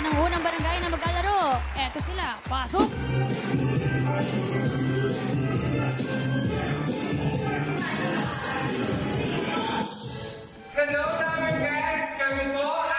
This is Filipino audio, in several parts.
natin ang unang barangay na maglalaro. Eto sila. Pasok! Hello, Summer guys! Kami po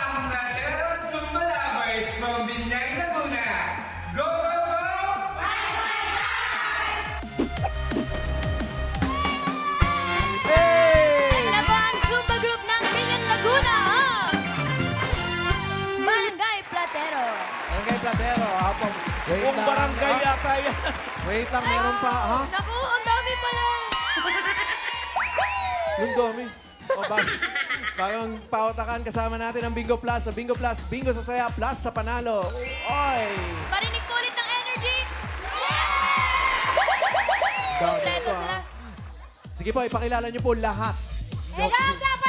Wait Kung lang. barangay Ah, yata yan. Wait lang, meron pa. Ha? Naku, ang dami pala. Yung dami. O, ba bagong pautakan kasama natin ang Bingo Plus. Sa Bingo Plus, Bingo sa saya, plus sa panalo. Oy! Parinig po ulit ng energy. Kompleto sila. Sige po, ipakilala niyo po lahat. Hello, Dapat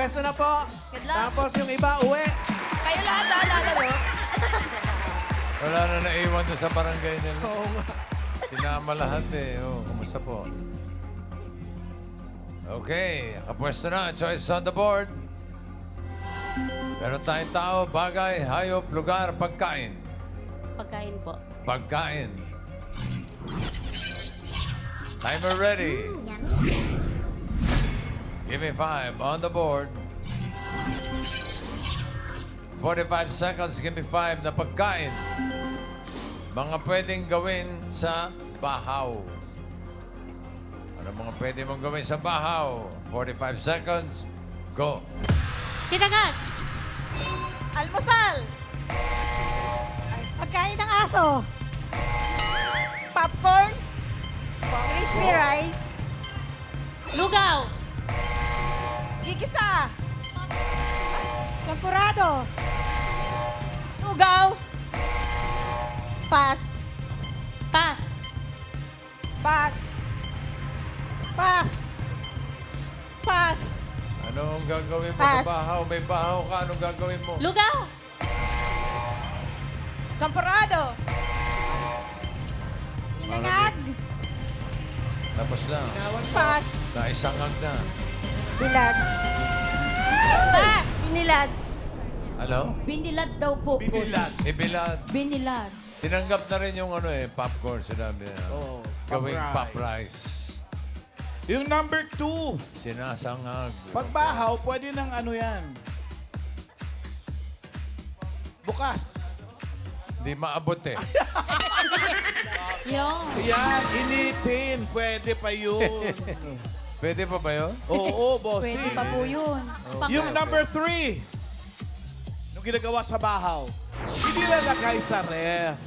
Pwesto na po. Good luck. Tapos yung iba, uwi. Kayo lahat ah, lalaro. Wala na naiwan doon sa barangay nila. Oo nga. Sinama lahat eh. Oh, kumusta po? Okay, nakapwesto na. Choice on the board. Meron tayong tao, bagay, hayop, lugar, pagkain. Pagkain po. Pagkain. Timer ready. Give me five on the board. 45 seconds, give me five na pagkain. Mga pwedeng gawin sa bahaw. Ano mga pwede mong gawin sa bahaw? 45 seconds, go. Sinangag. Almusal. Pagkain ng aso. Popcorn. Crispy rice. Gigisa. Champurado. Ugaw. Pas. Pass. Pas. Pas. Pas. Ano ang gagawin mo sa Pass. bahaw? May bahaw ka, anong gagawin mo? Lugaw. Champurado. Sinangag. Tapos na. Pas. Naisangag na. Bilad. Pass. Binilad. Ano? Binilad daw po. boss. Binilan. Ibilad. Binilad. Tinanggap na rin yung ano eh, popcorn, sinabi na. Oo. Gawing pop pop rice. Yung number two. Sinasangag. Pagbahaw, pwede ng ano yan. Bukas. Hindi maabot eh. Yung. Yan, initin. Pwede pa yun. Pwede pa ba yun? Oo, bossing. Pwede pa po yun. Pak- Yung number three, nung ginagawa sa bahaw, hindi lalagay sa ref.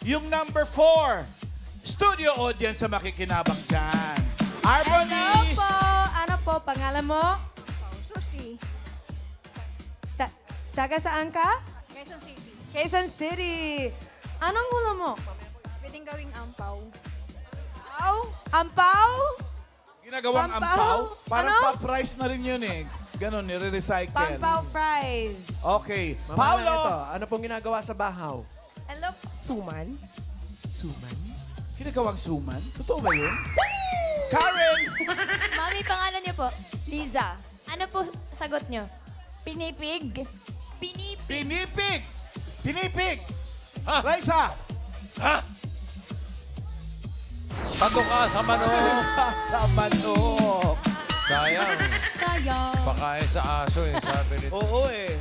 Yung number four, studio audience sa makikinabang dyan. Harmony! po? Ano po, pangalan mo? Susi. Ta taga saan ka? Quezon City. Quezon City. Anong gulo mo? Pwedeng gawing ampaw. Ampaw? Ampaw? Ginagawang Pampaw? ampaw. Parang Ano? pop rice na rin yun eh. Ganon, nire-recycle. Pampaw fries. Okay. Mama, Paolo! ito, ano pong ginagawa sa bahaw? Hello? Suman? Suman. Ginagawang suman? Totoo ba yun? Karen! Mami, pangalan niyo po? Liza. Ano po sagot niyo? Pinipig. Pinip. Pinipig! Pinipig! Ha? Tato ka sa manok. sa manok. Sayang. Sayang. Pakain sa aso eh, sabi nito. Oo eh.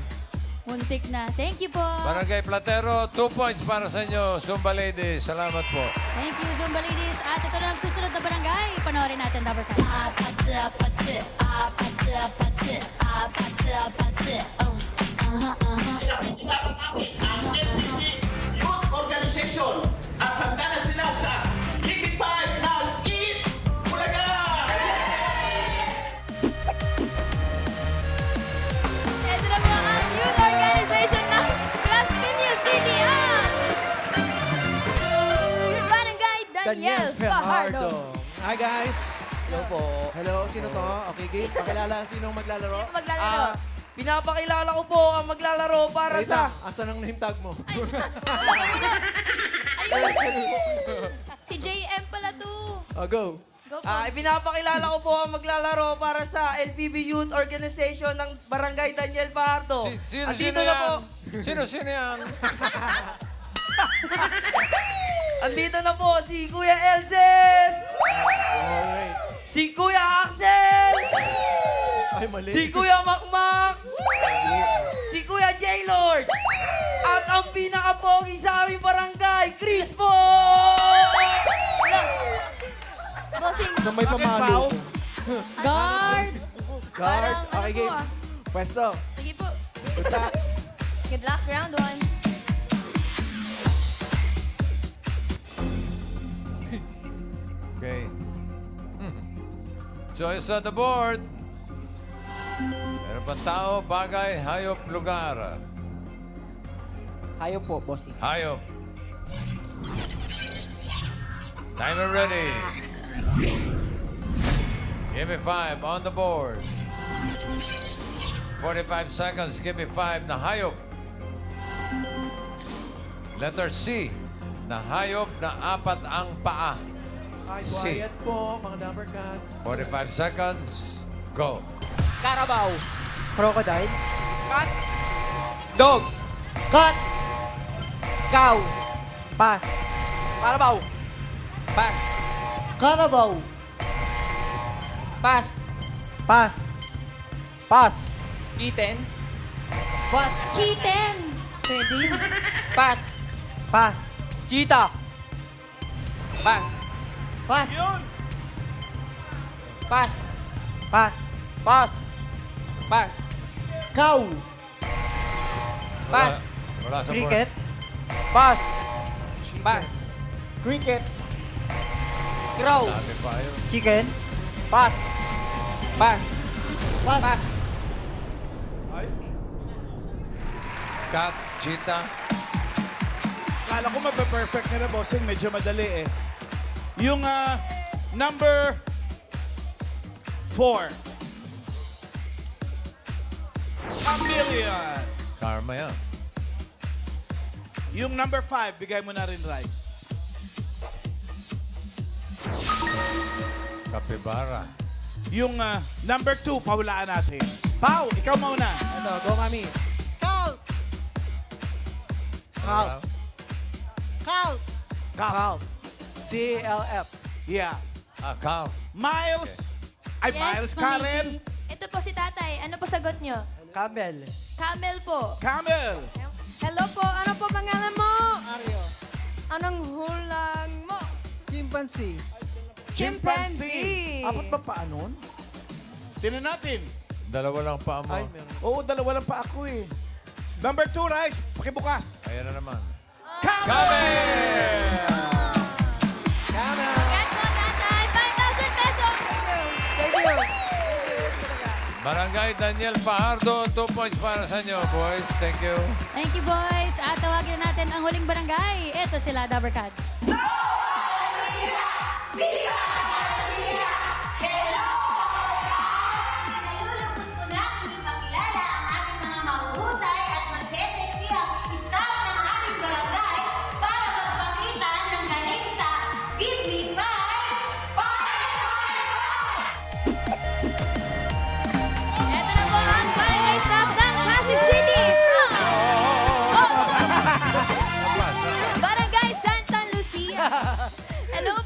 Muntik na. Thank you po. Barangay Platero, two points para sa inyo. Zumba Ladies, salamat po. Thank you, Zumba Ladies. At ito na ang susunod na barangay. Panoorin natin, Dabber Cats. Daniel Fajardo. Hi guys. Hello po. Hello, sino to? Okay, game. Pakilala sinong maglalaro. Sino maglalaro? Ah, pinapakilala ko po ang maglalaro para Wait sa... lang, asan ang name tag mo? Ayun! si JM pala to. oh, go. Go po. Ah, pinapakilala ko po ang maglalaro para sa LPB Youth Organization ng Barangay Daniel Fajardo. Si, sino, Andito sino na yan? po. Sino, sino yan? Andito na po si Kuya Elses! Alright. Si Kuya Axel! Ay, mali. Si Kuya Makmak! Si Kuya J-Lord! At ang pinaka-pogi sa aming barangay, Chris po! Bossing, Sa may Bakit pamalo. pao? guard! Guard. Parang ano Okay, po game. ah. Pwesto. Sige po. Good luck. Good luck, round one. Choice on the board. Meron pang tao, bagay, hayop, lugar. Hayo po, bossing. Hayop. Timer ready. Give me five on the board. 45 seconds. Give me five na hayop. Letter C. Na hayop na apat ang paa. Ay, Si. quiet po, mga Dapper Cats. 45 seconds. Go. Carabao. Crocodile. Cat. Dog. Cat. Cow. Pass. Carabao. Pass. Carabao. Pass. Pass. Pass. Kitten. Pass. Kitten! Pwede. Pass. Pass. Cheetah. Pass. Pass. Yun! Pass. Pass. Pass. Pass. Cow. Pass. Wala, wala sa. Crickets. Pass. Pass. Cricket. Crow. Dami pa yun. Chicken. Pass. Pass. Pass. Pass. Ay, Cat, cheetah. kala ko magpe-perfect na na, bossing. Medyo madali eh. Yung ah, number four. Chameleon. Karma yan. Yung number five, bigay mo na rin rice. Kapibara. Yung ah, number two, paulaan natin. Pau, ikaw mauna. Ito, go kami. Cow. Cow. Cow. Cow. CLF. Yeah. Ah, cow. Miles. Ay, Yes, Miles. Karen. Ito po si tatay. Ano po sagot nyo? Camel. Camel po. Camel. Hello po. Ano po pangalan mo? Mario. Anong hulang mo? Chimpanzee. Chimpanzee. Apat ba pa nun? Tinan natin. Dalawa lang pa mo. Ay, meron. Oo, dalawa lang pa ako eh. Number two, rice. Pakibukas. Ayan na naman. Camel! Barangay Daniel Fajardo, 2 points para sa inyo, boys. Thank you. Thank you, boys. At tawagin na natin ang huling barangay. Ito sila, Dabber Cats. Nalulungkot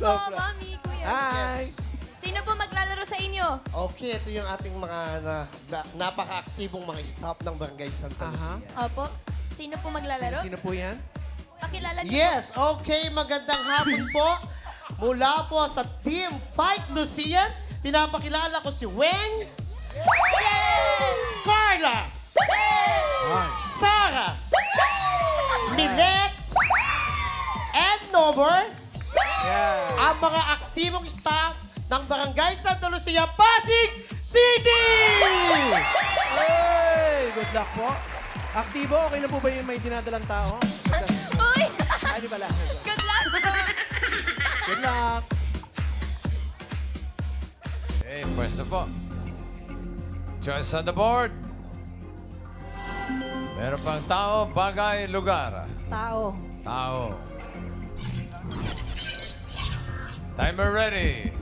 Hello po, Mami, Kuya. Hi. Sino po maglalaro sa inyo? Okay, ito yung ating mga na, na, napaka-aktibong mga staff ng Barangay Santa Aha. Lucia. Opo. Sino po maglalaro? Sino, sino po yan? Pakilala niyo Yes, okay, magandang hapon po. Mula po sa Team Fight Lucian, pinapakilala ko si Weng, Carla, Sarah, Milet, and Nover, ang mga aktibong staff ng Barangay Santa Lucia, Pasig City! Hey! Good luck po. Aktibo, okay lang po ba yung may dinadalang tao? Uy! Ay, di pala. Good luck po! Good luck. Okay, pwesto po. Choice on the board. Meron pang tao, bagay, lugar. Tao. Tao. Timer ready.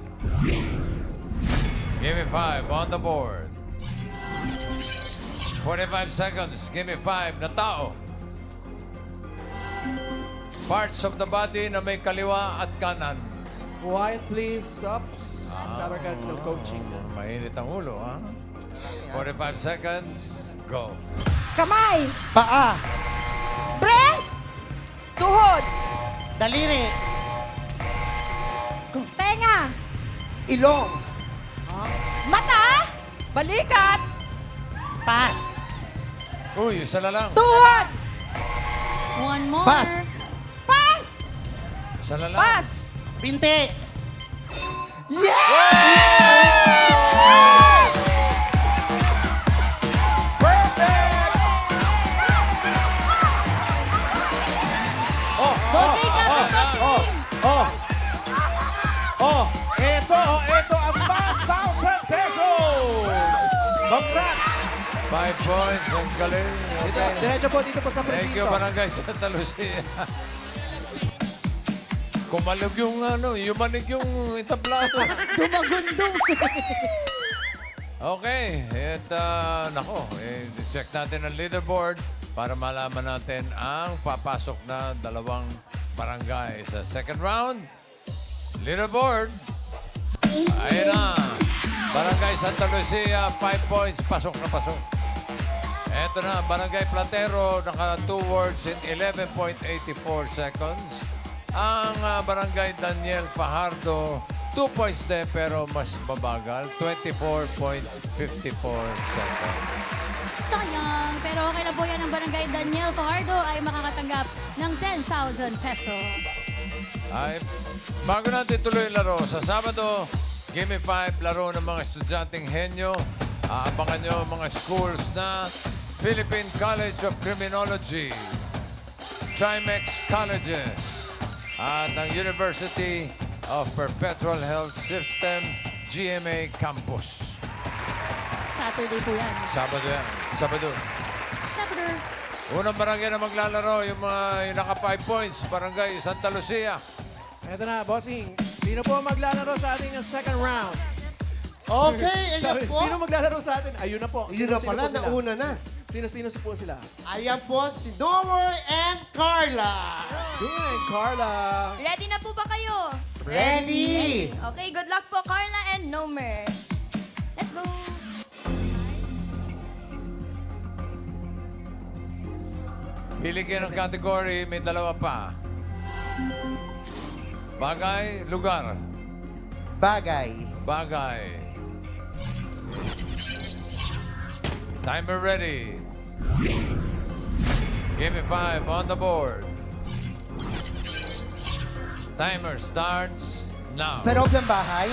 Give me five on the board. 45 seconds. Give me five na tao. Parts of the body na may kaliwa at kanan. Quiet please. Ups. Number cards, no coaching. Mainit ang ulo, ha? 45 seconds. Go. Kamay. Paa. Breast. Tuhod. Daliri. Ilong. Mata. Balikat. Pas. Uy, isa na lang. Tuhod. One more. Pass. Pas. Isa na lang. Pas. Pinte. Bossing points. Ang galing. Dito, Okay. diretso po dito po sa Thank you, presinto. Barangay Santa Lucia. Kumalog yung ano, yumanig yung itablado. Dumagundong. Okay, at uh, nako, eh, check natin ang leaderboard para malaman natin ang papasok na dalawang barangay sa second round. Leaderboard. Ayun na. Barangay Santa Lucia, 5 points, pasok na pasok. Eto na, Barangay Platero, naka 2 words in 11.84 seconds. Ang ah, Barangay Daniel Fajardo, 2 points din pero mas mabagal, 24.54 seconds. Sayang. Pero okay na po yan ang barangay Daniel Fajardo ay makakatanggap ng 10,000 pesos. Ay, bago natin tuloy laro, sa Sabado, Give Me 5, laro ng mga estudyanteng henyo. Aabangan nyo mga schools na Philippine College of Criminology, Trimex Colleges, at ang University of Perpetual Health System, GMA Campus. Saturday po yan. Sabado yan. Sabado. Saturday. Unang barangay na maglalaro, yung mga yung naka 5 points, barangay Santa Lucia. Ito na, bossing. Sino po maglalaro sa ating second round? Okay, Sabi, ayan po. sino maglalaro sa atin? Ayun na po. Yun na Sino-sino pala, po sila? nauna na. Sino-sino po sila? Ayan po si Domer and Carla. Good, Carla. Ready na po ba kayo? Ready? Okay, good luck po, Carla and Nomer. Let's go! Pili kayo ng category, may dalawa pa. Bagay, lugar. Bagay. Bagay. Timer ready. Give me five on the board. Timer starts now. Sa loob ng bahay?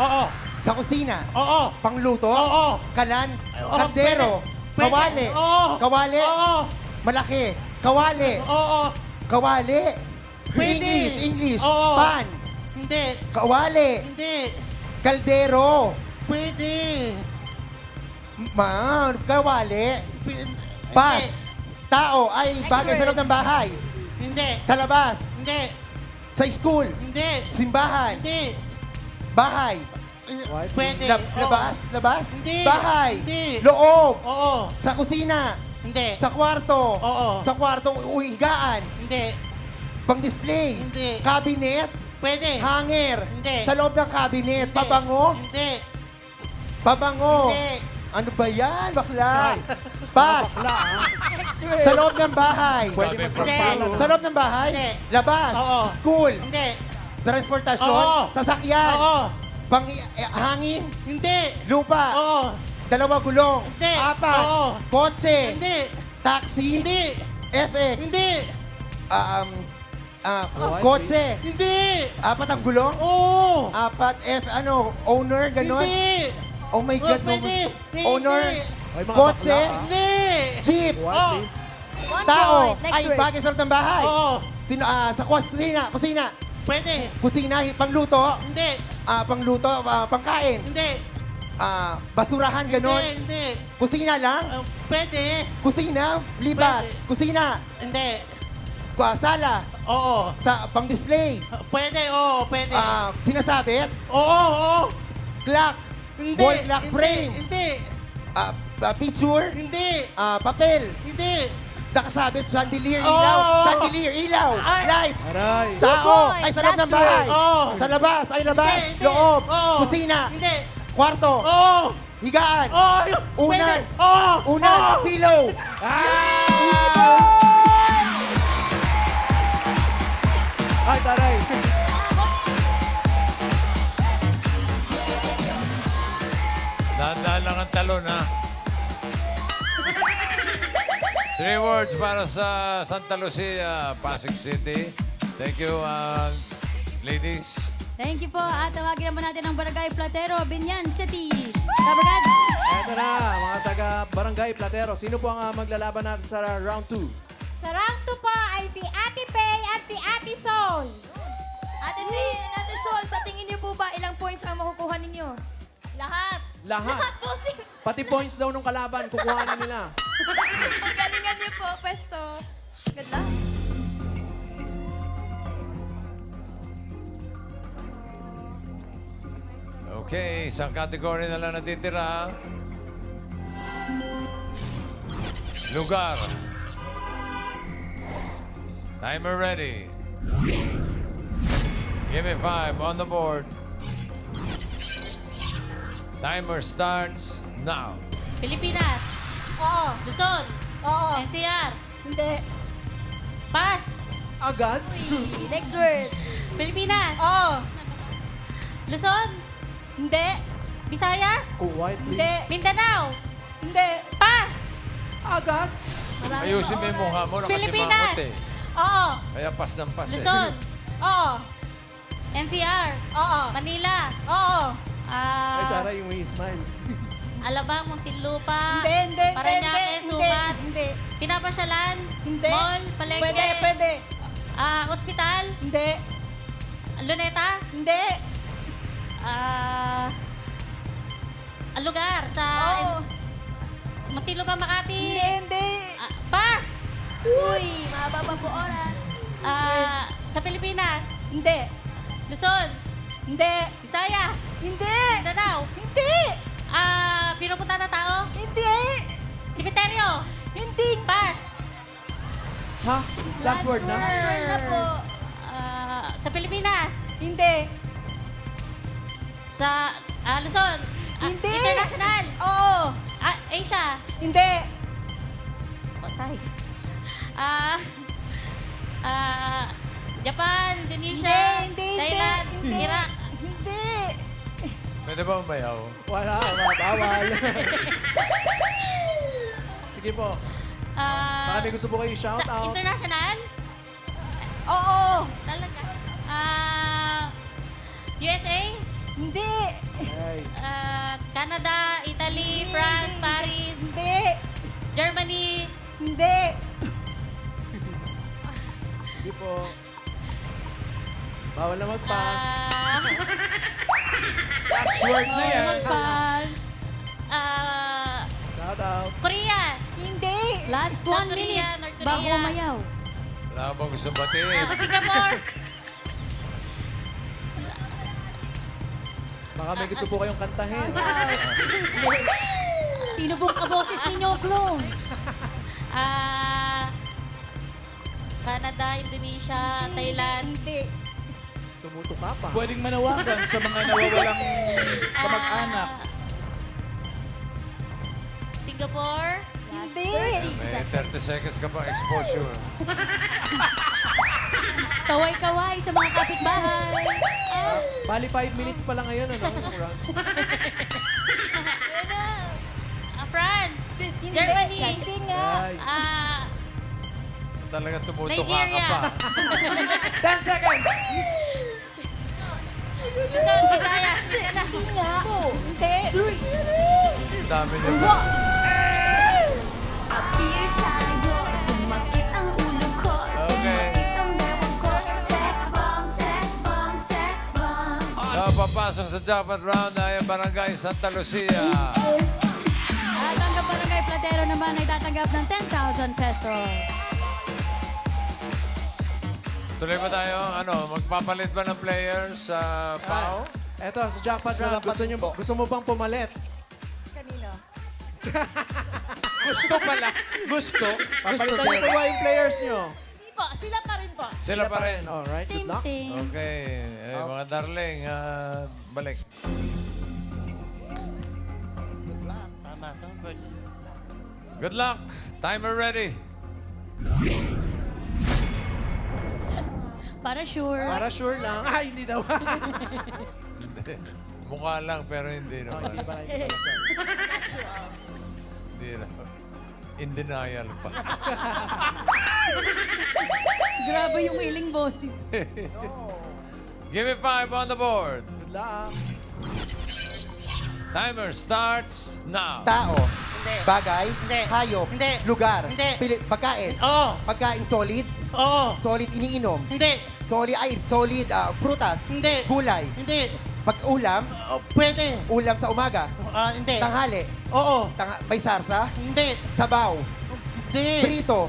Oo. Sa kusina? Oo. Pangluto? Oo. Kalan? Oo, Kaldero? pwede. Kawali? Oo. Kawali? Oo. Malaki? Kawali? Oo. Kawali? Pwede. English, English. Oo. Pan? Hindi. Kawali? Hindi. Kaldero? Pwede. Man, kawali? P- Pas? Hindi. Tao ay bagay sa loob ng bahay? Hindi. Sa labas? Hindi. Sa school? Hindi. Simbahan? Hindi. Bahay? What? Pwede. Lab- Oo. labas? Labas? Hindi. Bahay? Hindi. Loob? Oo. Sa kusina? Hindi. Sa kwarto? Oo. Sa kwarto, uigaan? Hindi. Pang-display? Hindi. Cabinet? Pwede. Hanger? Hindi. Sa loob ng cabinet? Hindi. Pabango? Hindi. Pabango? Hindi. Ano ba yan, bakla? Pas! Bakla, ha? Next word. Sa loob ng bahay? Pwede magsampalo. Sa loob ng bahay? Hindi. Labas? Oo. School? Hindi. Transportasyon? Oo. Sasakyan? Oo. Pang eh, hangin? Hindi. Lupa? Oo. Dalawa gulong? Hindi. Apat? Oo. Kotse? Hindi. Taxi? Hindi. FX? Hindi. Um, ah, kotse? Hindi. Apat ang gulong? Oo. Apat F, ano, owner, ganon? Hindi. Oh my Oh, God, no. pwede. Pwede. Owner? Ay, mga Kotse? bakla, ha? Hindi. Jeep? What Oh. is? One Tao? point. Next Ay, word. bagay sa loob ng bahay? Oo. Sino, ah, sa kusina, kusina. Pwede. Kusina, pangluto. Hindi. Ah, pangluto, ah, pangkain. Hindi. Ah, basurahan, ganon. Hindi, hindi. Kusina lang. Uh, pwede. Kusina, libat. Pwede. Kusina, Hindi. kwa- sala. Oo. Sa pang-display. Pwede, oo, pwede. Ah, sinasabit. Oo, oo. Clock. Hindi. Wall clock hindi, frame. Hindi. Ah, ah, picture. Hindi. Ah, papel. Hindi. Nakasabit, chandelier, Oo. ilaw. Chandelier, ilaw. Ay. Light. Aray. Tao. boys, Ay, sa loob ng bahay. Oo. Sa labas. Ay, labas. Hindi, hindi. Loob. Oo. Kusina. Hindi. Kwarto. Oo. Higaan. Oo. yun. Unan. Pwede. Oo. Unan. Oo. Pillow. Ay, taray. Dahan-dahan lang ang talon, ha? Three words para sa Santa Lucia, Pasig City. Thank you, uh, ladies. Thank you po. At tawagin naman natin ang Barangay Platero, Binyan City. Tabargads! Eto na, mga taga Barangay Platero. Sino po ang ah, maglalaban natin sa round 2? Sa rank 2 po ay si Ate Pay at si Ate Sol. Ate and Ate Sol, sa tingin niyo po ba ilang points ang makukuha ninyo? Lahat. Lahat. Lahat po, sing. Pati points daw nung kalaban, kukuhanin nila. Galingan niyo po, pwesto. Good luck. Okay, isang category na lang natitira. Lugar. Timer ready. Give me five on the board. Timer starts now. Pilipinas. Oo. Luzon. Oo. NCR. Hindi. Pass. Agad? Uy, Next word. Pilipinas. Oo. Luzon. Hindi. Visayas. Oh, white, please. Mindanao. Hindi. Pass. Agad? Marami Ayusin mo yung mukha mo, Pilipinas. nakasimangot eh. Oo. Kaya pas ng pas eh. Luzon. Oo. NCR. Oo. Manila. Oo. Ay, Ah, taray, yung may smile. Alabang, Muntinlupa. Hindi, hindi, Parañaque, hindi, Sumat. Hindi. Pinapasyalan. Hindi. Mall, Palengke. Pwede, pwede. Ah, ospital. Hindi. Luneta. Hindi. Ah, ang lugar sa Oo. Muntinlupa, Makati. Hindi, hindi. Ah, pass. Uy, mahaba pa po oras. Ah, sa Pilipinas. Hindi. Luzon. Hindi. Visayas. Hindi. Mindanao. Hindi. Ah, pinupunta na tao. Hindi. Simeteryo. Hindi. Pass. Ha? Last word na? Last word na po. Ah, sa Pilipinas. Hindi. Sa ah, Luzon. Ah, Hindi. International. Oo. Ah, Asia. Hindi. Patay. Ah, ah, Japan, Indonesia, Hindi, hindi, Thailand, hindi. Iraq. Hindi. Pwede ba umayaw? Wala, wala, bawal. Sige po. Ah, Baka may gusto po kayo shout sa out. international? Oo. Talaga. Ah, USA? Hindi. Ay, Ah, Canada, Italy, France, Paris, Hindi. Germany. Hindi. sige po. Bawal na mag-pass. Ah, Last word na yan. pass. Ah, Shout out. Korea. Hindi. Last South one Korea, minute North bago Korea. umayaw. Wala ka bang gusto batiin? Ah, Singapore. Baka may gusto po kayong kantahin. Sino pong kaboses ninyo, clones? Ah, Canada, Indonesia, Thailand. Hindi. Tumutuka pa. Pwedeng manawagan sa mga nawawalang kamag-anak. Ah, Singapore. Last Hindi. 30 May seconds. 30 seconds ka pang exposure. Kaway-kaway sa mga kapitbahay. Ah, Bali, 5 minutes pa lang ngayon, ano? yung round. na. Ah, France. Hindi. Germany. Hindi nga. Ay. Ah, Talaga tumutuka ka Nigeria. pa. 10 seconds! Luzon, Visayas. Hindi nga. Hindi. Ang dami ulo ko Okay. Ah, papasok sa jackpot round ay ang Barangay Santa Lucia. At ang Barangay Platero naman ay tatanggap ng 10,000 pesos. Tuloy ba tayo? Ano, magpapalit ba ng players sa PAO? Eto, sa jackpot round, gusto, nyo, gusto mo bang pumalit? Kanino? Gusto pala. Gusto. Papalitan nyo pa ba yung players nyo? Hindi po, sila pa rin po. Sila pa rin. Alright, good Same, luck. same. Okay. Eh, mga darling, ah, balik. Good luck. Tama to. Good. Good luck. Timer ready. Para sure. Para sure lang. Ay, hindi daw. Hindi. Mukha lang, pero hindi Oh, naman. hindi ba? Hindi ba? Hindi na. In denial pa. Grabe yung iling bossing. Give me five on the board. Good luck. Timer starts now. Tao. Bagay. Hindi. Hayop. Hindi. Lugar. Hindi. Pili, pagkain. Oo. Pagkain solid. Oo. Solid iniinom. Hindi. Solid, ay, solid, ah, prutas. Hindi. Gulay. Hindi. Pag-ulam. Oh, pwede. Ulam sa umaga. Ah, hindi. Tanghali. Oo. Tanga, may sarsa. Hindi. Sabaw. Hindi. Prito.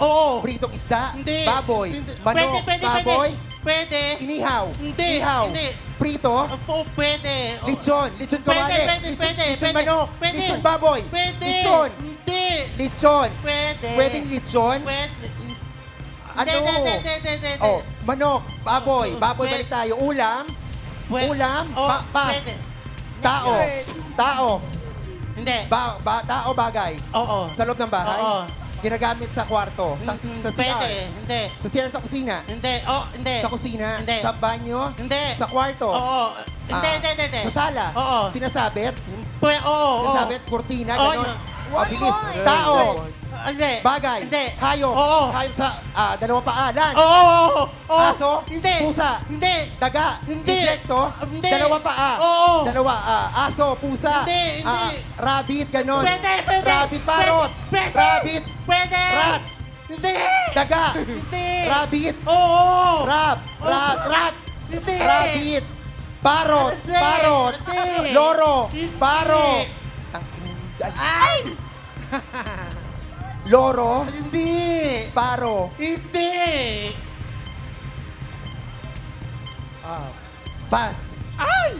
Oo. Pritong isda. Hindi. Baboy. Hindi. Manok. Pwede, pwede, baboy. pwede. Pwede. Inihaw. Hindi. Ihaw. Hindi. Prito. Oo, pwede. Oo. Lechon. Lechon Pwede, kawali. pwede, Lechon, pwede, lechon pwede. manok. Pwede. Lechon baboy. Pwede. Lechon. Hindi. Lechon. Pwede. Pwedeng lechon. Pwede. Ano? Hindi, hindi, hindi, hindi, hindi. Oh, manok, baboy. Baboy, Pwede. balik tayo. Ulam. Ulam. Oh, Pa- pas. Pwede. Tao. Tao. Hindi. Ba, ba, tao bagay. Oo. Sa loob ng bahay. Oo. Ginagamit sa kwarto. Sa, Mm, sa Pwede. CR. Hindi. Sa CR sa kusina. Hindi. Oh, hindi. Sa kusina. Hindi. Sa banyo. Hindi. Sa kwarto. Oo. Hindi, Ah, hindi, hindi, hindi. Sa sala. Oo. Sinasabit. Pwede, oo, oo. Sinasabit, kurtina, Oo, gano'n. yun. Oh, bilis. Tao. Ah, Hindi. Bagay. Hindi. Hayop. Oo. Hayop sa ah, dalawang paalan. Oo, oo, oo. oo. Aso. Hindi. Pusa. Hindi. Daga. Hindi. Insekto. Hindi. Dalawa paa. Oo. Dalawa. ah, aso. Pusa. Hindi, hindi. ah, rabbit. Ganon. Pwede, pwede. Rabbit. Parrot. Pwede. Rabbit. Pwede. Rat. Hindi. Daga. Hindi. Rabbit. Oo. Rab. Oh, Rat. Rat. Hindi. Rabbit. Parrot. Hindi. Parrot. Hindi. Loro. Hindi. Parrot. Ay! Loro. Hindi. Paro. Hindi. Ah, Pas. Ay!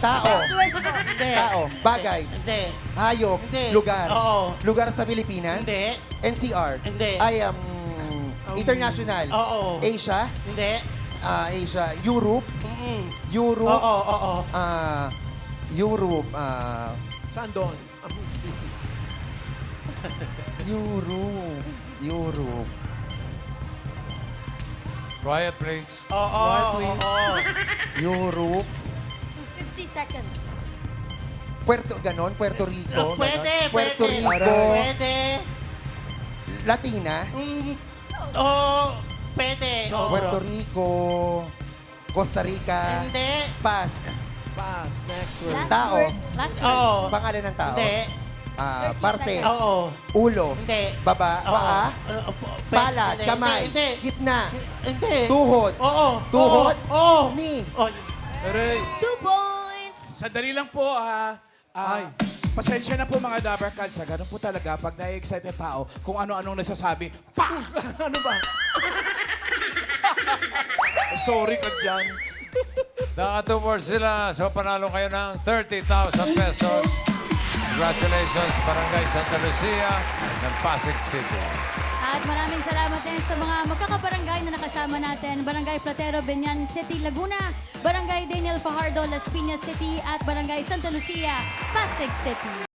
Tao. Hindi. Tao. Bagay. Hindi. Hayop. Hindi. Lugar. Oo. Lugar sa Pilipinas. Hindi. NCR. Hindi. Ay, um, international. Oo. Asia. Hindi. ah, Asia. Europe. Mm-mm. Europe. Oo, oo, oo. ah, Europe. ah, saan doon? Europe. Europe. Quiet, please. Oo, oo, please? oo. Europe. 50 seconds. Puerto, ganon. Puerto Rico. Oh, Pwede, ganon. Puerto pwede. Rico. Pwede. Latina. Mm. Oo. Pwede. Oo. Puerto Rico. Costa Rica. Hindi. Pas. Pass. Next word. Last Tao. word. Last word. Oo. Pangalan ng tao. Hindi. Ah, 30 parte. Oo. Ulo. Hindi. Baba. Oo. Paa. Uh, p- pe- Palad. hindi, Kamay. Hindi. Gitna. Hindi. Tuhod. Oo. Tuhod. Oo. Oo. Knee. Oh, Aray. Two points. Sandali lang po, ha. Ah, Ay. Pasensya na po mga Dabber Cats. ha. Ganun po talaga pag na-excite tao kung ano-anong nasasabi. Pa! ano ba? Sorry ka dyan. Naka two more sila. So panalo kayo ng 30,000 pesos. Congratulations, Barangay Santa Lucia ng Pasig City. At maraming salamat din sa mga magkakabarangay na nakasama natin. Barangay Platero, Benyan City, Laguna. Barangay Daniel Fajardo, Las Piñas City. At Barangay Santa Lucia, Pasig City.